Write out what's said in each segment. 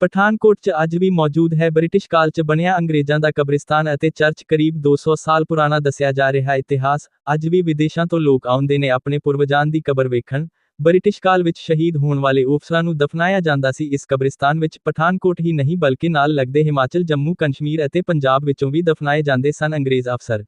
ਪਠਾਨਕੋਟ 'ਚ ਅੱਜ ਵੀ ਮੌਜੂਦ ਹੈ ਬ੍ਰਿਟਿਸ਼ ਕਾਲ 'ਚ ਬਣਿਆ ਅੰਗਰੇਜ਼ਾਂ ਦਾ ਕਬਰਿਸਤਾਨ ਅਤੇ ਚਰਚ ਕਰੀਬ 200 ਸਾਲ ਪੁਰਾਣਾ ਦੱਸਿਆ ਜਾ ਰਿਹਾ ਇਤਿਹਾਸ, ਅੱਜ ਵੀ ਵਿਦੇਸ਼ਾਂ ਤੋਂ ਲੋਕ ਆਉਂਦੇ ਨੇ ਆਪਣੇ ਪੁਰਵਜਾਂ ਦੀ ਕਬਰ ਵੇਖਣ। ਬ੍ਰਿਟਿਸ਼ ਕਾਲ ਵਿੱਚ ਸ਼ਹੀਦ ਹੋਣ ਵਾਲੇ ਅਫਸਰਾਂ ਨੂੰ ਦਫਨਾਇਆ ਜਾਂਦਾ ਸੀ। ਇਸ ਕਬਰਿਸਤਾਨ ਵਿੱਚ ਪਠਾਨਕੋਟ ਹੀ ਨਹੀਂ, ਬਲਕਿ ਨਾਲ ਲੱਗਦੇ ਹਿਮਾਚਲ, ਜੰਮੂ, ਕਸ਼ਮੀਰ ਅਤੇ ਪੰਜਾਬ ਵਿੱਚੋਂ ਵੀ ਦਫਨਾਏ ਜਾਂਦੇ ਸਨ ਅੰਗਰੇਜ਼ ਅਫਸਰ।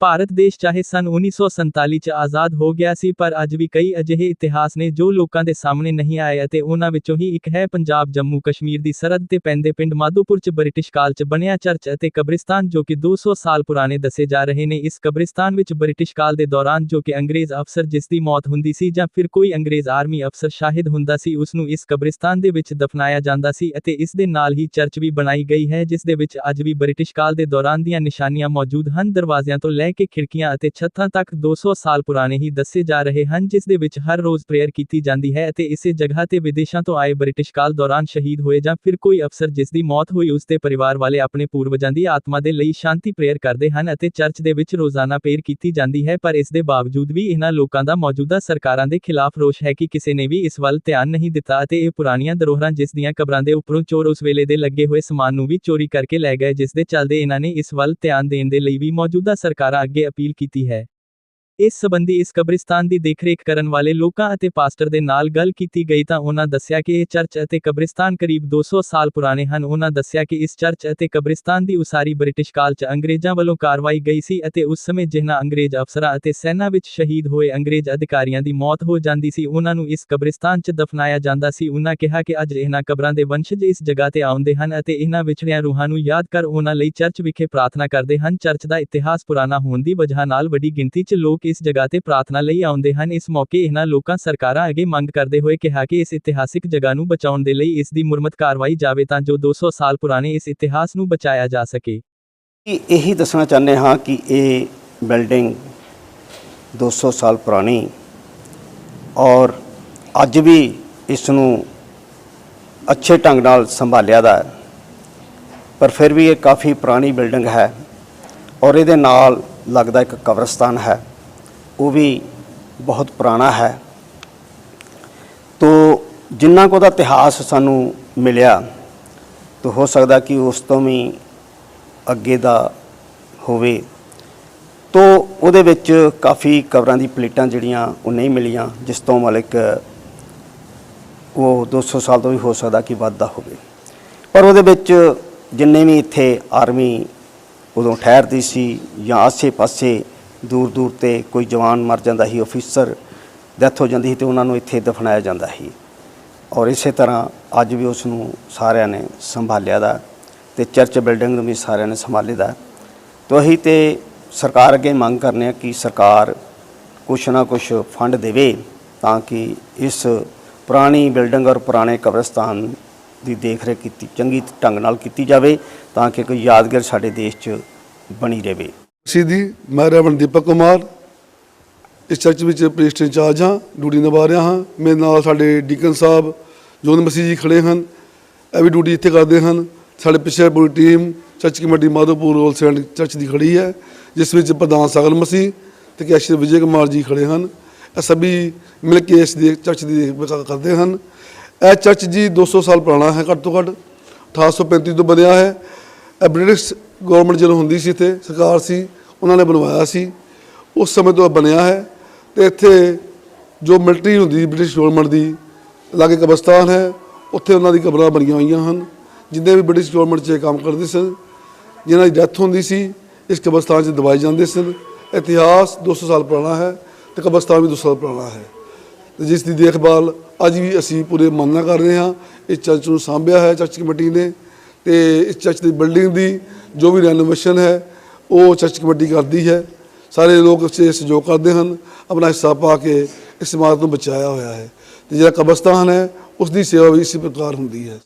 ਭਾਰਤ ਦੇਸ਼ ਚਾਹੇ ਸਨ 1947 ਚ ਆਜ਼ਾਦ ਹੋ ਗਿਆ ਸੀ, ਪਰ ਅੱਜ ਵੀ ਕਈ ਅਜਿਹੇ ਇਤਿਹਾਸ ਨੇ ਜੋ ਲੋਕਾਂ ਦੇ ਸਾਹਮਣੇ ਨਹੀਂ ਆਏ ਅਤੇ ਉਹਨਾਂ ਵਿੱਚੋਂ ਹੀ ਇੱਕ ਹੈ ਪੰਜਾਬ ਜੰਮੂ ਕਸ਼ਮੀਰ ਦੀ ਸਰਹੱਦ ਤੇ ਪੈਂਦੇ ਪਿੰਡ ਮਾਧੋਪੁਰ ਚ ਬ੍ਰਿਟਿਸ਼ ਕਾਲ ਚ ਬਣਿਆ ਚਰਚ ਅਤੇ ਕਬਰਿਸਤਾਨ ਜੋ ਕਿ 200 ਸਾਲ ਪੁਰਾਣੇ ਦੱਸੇ ਜਾ ਰਹੇ ਨੇ। ਇਸ ਕਬਰਿਸਤਾਨ ਵਿੱਚ ਬ੍ਰਿਟਿਸ਼ ਕਾਲ ਦੇ ਦੌਰਾਨ ਜੋ ਕਿ ਅੰਗਰੇਜ਼ ਅਫਸਰ ਜਿਸ ਦੀ ਮੌਤ ਹੁੰਦੀ ਸੀ ਜਾਂ ਫਿਰ ਕੋਈ ਅੰਗਰੇਜ਼ ਆਰਮੀ ਅਫਸਰ ਸ਼ਾਹਿਦ ਹੁੰਦਾ ਸੀ, ਉਸ ਨੂੰ ਇਸ ਕਬਰਿਸਤਾਨ ਦੇ ਵਿੱਚ ਦਫਨਾਇਆ ਜਾਂਦਾ ਸੀ ਅਤੇ ਇਸ ਦੇ ਨਾਲ ਹੀ ਚਰਚ ਵੀ ਬਣਾਈ ਗਈ ਹੈ, ਜਿਸ ਦੇ ਵਿੱਚ ਅੱਜ ਵੀ ਬ੍ਰਿਟਿਸ਼ ਕਾਲ ਦੇ ਦੌਰਾਨ ਦੀਆਂ ਨਿਸ਼ਾਨੀਆਂ ਮੌਜੂਦ ਹਨ। ਦਰਵਾਜ਼ਿਆਂ ਤੋਂ ਲੈ ਕੇ ਖਿੜਕੀਆਂ ਅਤੇ ਛੱਤਾਂ ਤੱਕ 200 ਸਾਲ ਪੁਰਾਣੇ ਹੀ ਦੱਸੇ ਜਾ ਰਹੇ ਹਨ, ਜਿਸ ਦੇ ਵਿੱਚ ਹਰ ਰੋਜ਼ ਪ੍ਰੇਅਰ ਕੀਤੀ ਜਾਂਦੀ ਹੈ ਅਤੇ ਇਸੇ ਜਗ੍ਹਾ ਤੇ ਵਿਦੇਸ਼ਾਂ ਤੋਂ ਆਏ ਬ੍ਰਿਟਿਸ਼ ਕਾਲ ਦੌਰਾਨ ਸ਼ਹੀਦ ਹੋਏ ਜਾਂ ਫਿਰ ਕੋਈ ਅਫਸਰ ਜਿਸ ਦੀ ਮੌਤ ਹੋਈ ਉਸ ਦੇ ਪਰਿਵਾਰ ਵਾਲੇ ਆਪਣੇ ਪੂਰਵਜਾਂ ਦੀ ਆਤਮਾ ਦੇ ਲਈ ਸ਼ਾਂਤੀ ਪ੍ਰੇਅਰ ਕਰਦੇ ਹਨ ਅਤੇ ਚਰਚ ਦੇ ਵਿੱਚ ਰੋਜ਼ਾਨਾ ਪ੍ਰੇਅਰ ਕੀਤੀ ਜਾਂਦੀ ਹੈ, ਪਰ ਇਸ ਦੇ ਬਾਵਜੂਦ ਵੀ ਇਹਨਾਂ ਲੋਕਾਂ ਦਾ ਮੌਜੂਦਾ ਸਰਕਾਰਾਂ ਦੇ ਖਿਲਾਫ ਰੋਸ਼ ਹੈ ਕਿ ਕਿਸੇ ਨੇ ਵੀ ਇਸ ਵੱਲ ਧਿਆਨ ਨਹੀਂ ਦਿੱਤਾ ਅਤੇ ਇਹ ਪੁਰਾਣੀਆਂ ਧਰੋਹਰਾਂ ਜਿਸ ਦੀਆਂ ਕਬਰਾਂ ਦੇ ਉੱਪਰੋਂ ਚੋਰ ਉਸ ਵੇਲੇ ਦੇ ਲੱਗੇ ਹੋਏ ਸਮਾਨ ਨੂੰ ਵੀ ਚੋਰੀ ਕਰਕੇ ਲੈ ਗਏ, ਜਿਸ ਦੇ ਚੱਲਦੇ ਇਹਨਾਂ ਨੇ ਇਸ ਵੱਲ ਧਿਆਨ ਦੇਣ ਦੇ ਲਈ ਵੀ ਮੌਜੂਦਾ ਸਰਕਾਰਾਂ ਅੱਗੇ ਅਪੀਲ ਕੀਤੀ ਹੈ। ਇਸ ਸਬੰਧੀ ਇਸ ਕਬਰਿਸਤਾਨ ਦੀ ਦੇਖਰੇਖ ਕਰਨ ਵਾਲੇ ਲੋਕਾਂ ਅਤੇ ਪਾਸਟਰ ਦੇ ਨਾਲ ਗੱਲ ਕੀਤੀ ਗਈ ਤਾਂ ਉਹਨਾਂ ਦੱਸਿਆ ਕਿ ਇਹ ਚਰਚ ਅਤੇ ਕਬਰਿਸਤਾਨ ਕਰੀਬ 200 ਸਾਲ ਪੁਰਾਣੇ ਹਨ। ਉਹਨਾਂ ਦੱਸਿਆ ਕਿ ਇਸ ਚਰਚ ਅਤੇ ਕਬਰਿਸਤਾਨ ਦੀ ਉਸਾਰੀ ਬ੍ਰਿਟਿਸ਼ ਕਾਲ 'ਚ ਅੰਗਰੇਜ਼ਾਂ ਵੱਲੋਂ ਕਾਰਵਾਈ ਗਈ ਸੀ ਅਤੇ ਉਸ ਸਮੇਂ ਜਿਹਨਾਂ ਅੰਗਰੇਜ਼ ਅਫਸਰਾਂ ਅਤੇ ਸੈਨਾ ਵਿੱਚ ਸ਼ਹੀਦ ਹੋਏ ਅੰਗਰੇਜ਼ ਅਧਿਕਾਰੀਆਂ ਦੀ ਮੌਤ ਹੋ ਜਾਂਦੀ ਸੀ, ਉਹਨਾਂ ਨੂੰ ਇਸ ਕਬਰਿਸਤਾਨ 'ਚ ਦਫਨਾਇਆ ਜਾਂਦਾ ਸੀ। ਉਹਨਾਂ ਕਿਹਾ ਕਿ ਅੱਜ ਇਹਨਾਂ ਕਬਰਾਂ ਦੇ ਵੰਸ਼ਜ ਇਸ ਜਗ੍ਹਾ ਤੇ ਆਉਂਦੇ ਹਨ ਅਤੇ ਇਹਨਾਂ ਵਿਛੜਿਆਂ ਰੂਹਾਂ ਨੂੰ ਯਾਦ ਕਰ ਉਹਨਾਂ ਲਈ ਚਰਚ ਵਿਖੇ ਪ੍ਰਾਰਥਨਾ ਕਰਦੇ ਹਨ। ਚਰਚ ਦਾ ਇਤਿਹਾਸ ਪੁਰਾਣਾ ਹੋਣ ਦੀ ਵਜ੍ਹਾ ਨਾਲ ਵੱਡੀ ਗਿਣਤੀ 'ਚ ਲੋਕ ਇਸ ਜਗ੍ਹਾ ਤੇ ਪ੍ਰਾਰਥਨਾ ਲਈ ਆਉਂਦੇ ਹਨ। ਇਸ ਮੌਕੇ ਇਹਨਾਂ ਲੋਕਾਂ ਸਰਕਾਰਾਂ ਅੱਗੇ ਮੰਗ ਕਰਦੇ ਹੋਏ ਕਿਹਾ ਕਿ ਇਸ ਇਤਿਹਾਸਿਕ ਜਗ੍ਹਾ ਨੂੰ ਬਚਾਉਣ ਦੇ ਲਈ ਇਸ ਦੀ ਮੁਰੰਮਤ ਕਾਰਵਾਈ ਜਾਵੇ ਤਾਂ ਜੋ 200 ਸਾਲ ਪੁਰਾਣੇ ਇਸ ਇਤਿਹਾਸ ਨੂੰ ਬਚਾਇਆ ਜਾ ਸਕੇ। ਇਹੀ ਦੱਸਣਾ ਚਾਹੁੰਦੇ ਹਾਂ ਕਿ ਇਹ ਬਿਲਡਿੰਗ 200 ਸਾਲ ਪੁਰਾਣੀ ਔਰ ਅੱਜ ਵੀ ਇਸ ਨੂੰ ਅੱਛੇ ਢੰਗ ਨਾਲ ਸੰਭਾਲਿਆ ਦਾ ਪਰ ਫਿਰ ਵੀ ਇਹ ਕਾਫੀ ਪੁਰਾਣੀ ਬਿਲਡਿੰਗ ਹੈ ਔਰ ਇਹਦੇ ਨਾਲ ਲੱਗਦਾ ਇੱਕ ਕਬਰਸਤਾਨ ਹੈ। ਉਹ ਵੀ ਬਹੁਤ ਪੁਰਾਣਾ ਹੈ। ਤੋ ਜਿੰਨਾ ਕੁ ਉਹਦਾ ਇਤਿਹਾਸ ਸਾਨੂੰ ਮਿਲਿਆ, ਤਾਂ ਹੋ ਸਕਦਾ ਕਿ ਉਸ ਤੋਂ ਵੀ ਅੱਗੇ ਦਾ ਹੋਵੇ। ਤੋ ਉਹਦੇ ਵਿੱਚ ਕਾਫੀ ਕਬਰਾਂ ਦੀ ਪਲੇਟਾਂ ਜਿਹੜੀਆਂ ਉਹ ਨਹੀਂ ਮਿਲੀਆਂ, ਜਿਸ ਤੋਂ ਮਤਲਬ ਉਹ 200 ਸਾਲ ਤੋਂ ਵੀ ਹੋ ਸਕਦਾ ਕਿ ਵੱਧਦਾ ਹੋਵੇ। ਪਰ ਉਹਦੇ ਵਿੱਚ ਜਿੰਨੇ ਵੀ ਇੱਥੇ ਆਰਮੀ ਉਦੋਂ ਠਹਿਰਦੀ ਸੀ ਜਾਂ ਆਸੇ-ਪਾਸੇ ਦੂਰ ਦੂਰ ਤੇ ਕੋਈ ਜਵਾਨ ਮਰ ਜਾਂਦਾ ਸੀ ਅਫੀਸਰ ਡੈਥ ਹੋ ਜਾਂਦੀ ਸੀ ਤੇ ਉਹਨਾਂ ਨੂੰ ਇੱਥੇ ਦਫਨਾਇਆ ਜਾਂਦਾ ਸੀ। ਔਰ ਇਸੇ ਤਰ੍ਹਾਂ ਅੱਜ ਵੀ ਉਸ ਨੂੰ ਸਾਰਿਆਂ ਨੇ ਸੰਭਾਲਿਆ ਦਾ ਤੇ ਚਰਚ ਬਿਲਡਿੰਗ ਨੂੰ ਵੀ ਸਾਰਿਆਂ ਨੇ ਸੰਭਾਲੇ ਦਾ ਤੋ ਅਸੀਂ ਤੇ ਸਰਕਾਰ ਅੱਗੇ ਮੰਗ ਕਰਨੇ ਆ ਕਿ ਸਰਕਾਰ ਕੁਛ ਨਾ ਕੁਛ ਫੰਡ ਦੇਵੇ ਤਾਂ ਕਿ ਇਸ ਪੁਰਾਣੀ ਬਿਲਡਿੰਗ ਔਰ ਪੁਰਾਣੇ ਕਬਰਸਤਾਨ ਦੀ ਦੇਖਰੇਖ ਕੀਤੀ, ਚੰਗੀ ਢੰਗ ਨਾਲ ਕੀਤੀ ਜਾਵੇ ਤਾਂ ਕਿ ਕੋਈ ਯਾਦਗਾਰ ਸਾਡੇ ਦੇਸ਼ 'ਚ ਬਣੀ ਰਹੇ। ਸਿੱਧੀ, ਮੈਂ ਰਵਣ ਦੀਪਕ ਕੁਮਾਰ। ਇਸ ਚਰਚ ਵਿੱਚ ਪ੍ਰੀਸਟ ਇੰਚਾਰਜ ਹਾਂ ਡਿਊਟੀ ਨਿਭਾ ਰਿਹਾ ਹਾਂ। ਮੇਰੇ ਨਾਲ ਸਾਡੇ ਡੀਕਨ ਸਾਹਿਬ ਜੋਨ ਮਸੀਹ ਜੀ ਖੜੇ ਹਨ। ਇਹ ਵੀ ਡਿਊਟੀ ਇੱਥੇ ਕਰਦੇ ਹਨ। ਸਾਡੇ ਪਿੱਛੇ ਪੂਰੀ team church committee Madhopur wholesale church ਦੀ ਖੜੀ ਹੈ, ਜਿਸ ਵਿੱਚ ਪ੍ਰਧਾਨ ਸਾਗਰ ਮਸੀਹ ਤੇ ਕੈਸ਼ੀਅਰ ਵਿਜੇ ਕੁਮਾਰ ਜੀ ਖੜੇ ਹਨ। ਇਹ ਸਭੀ ਮਿਲ ਕੇ ਇਸ ਦੀ ਚਰਚ ਦੀ ਦੇਖਭਾਲ ਕਰਦੇ ਹਨ। ਇਹ ਚਰਚ ਜੀ 200 ਸਾਲ ਪੁਰਾਣਾ ਹੈ, ਘੱਟ ਤੋਂ ਘੱਟ 1835 ਤੋਂ ਬਣਿਆ ਹੈ। ਇਹ ਬ੍ਰਿਟਿਸ਼ ਗਵਰਨਮੈਂਟ ਜਦੋਂ ਹੁੰਦੀ ਸੀ ਇੱਥੇ, ਸਰਕਾਰ ਸੀ, ਉਹਨਾਂ ਨੇ ਬਣਵਾਇਆ ਸੀ। ਉਸ ਸਮੇਂ ਤੋਂ ਬਣਿਆ ਹੈ ਤੇ ਇੱਥੇ ਜੋ ਮਿਲਟਰੀ ਹੁੰਦੀ ਬ੍ਰਿਟਿਸ਼ ਗਵਰਨਮੈਂਟ ਦੀ, ਲਾਗੇ ਕਬਰਸਤਾਨ ਹੈ, ਉੱਥੇ ਉਹਨਾਂ ਦੀ ਕਬਰਾਂ ਬਣੀਆਂ ਹੋਈਆਂ ਹਨ। ਜਿੰਨੇ ਵੀ ਬ੍ਰਿਟਿਸ਼ ਗਵਰਨਮੈਂਟ 'ਚ ਕੰਮ ਕਰਦੇ ਸਨ, ਜਿਨ੍ਹਾਂ ਦੀ ਡੈਥ ਹੁੰਦੀ ਸੀ, ਇਸ ਕਬਰਸਤਾਨ 'ਚ ਦਵਾਈ ਜਾਂਦੇ ਸਨ। ਇਤਿਹਾਸ 200 ਸਾਲ ਪੁਰਾਣਾ ਹੈ ਤੇ ਕਬਰਸਤਾਨ ਵੀ 200 ਸਾਲ ਪੁਰਾਣਾ ਹੈ। ਤੇ ਜਿਸ ਦੀ ਦੇਖਭਾਲ ਅੱਜ ਵੀ ਅਸੀਂ ਪੂਰੇ ਮਨ ਕਰ ਰਹੇ ਹਾਂ ਇਸ ਚਰਚ ਨੂੰ ਸਾਂਭਿਆ ਹੈ, ਚਰਚ ਕਮੇਟੀ ਨੇ। ਤੇ ਇਸ ਚਰਚ ਦੀ ਬਿਲਡਿੰਗ ਦੀ ਜੋ ਵੀ ਰੈਨੋਵੇਸ਼ਨ ਹੈ, ਉਹ ਚਰਚ ਕਮੇਟੀ ਕਰਦੀ ਹੈ। ਸਾਰੇ ਲੋਕ ਇਸ 'ਚ ਸਹਿਯੋਗ ਕਰਦੇ ਹਨ, ਆਪਣਾ ਹਿੱਸਾ ਪਾ ਕੇ ਇਸ ਇਮਾਰਤ ਨੂੰ ਬਚਾਇਆ ਹੋਇਆ ਹੈ। ਤੇ ਜਿਹੜਾ ਕਬਰਸਤਾਨ ਹੈ ਉਸ ਦੀ ਸੇਵਾ ਵੀ ਇਸੇ ਪ੍ਰਕਾਰ ਹੁੰਦੀ ਹੈ।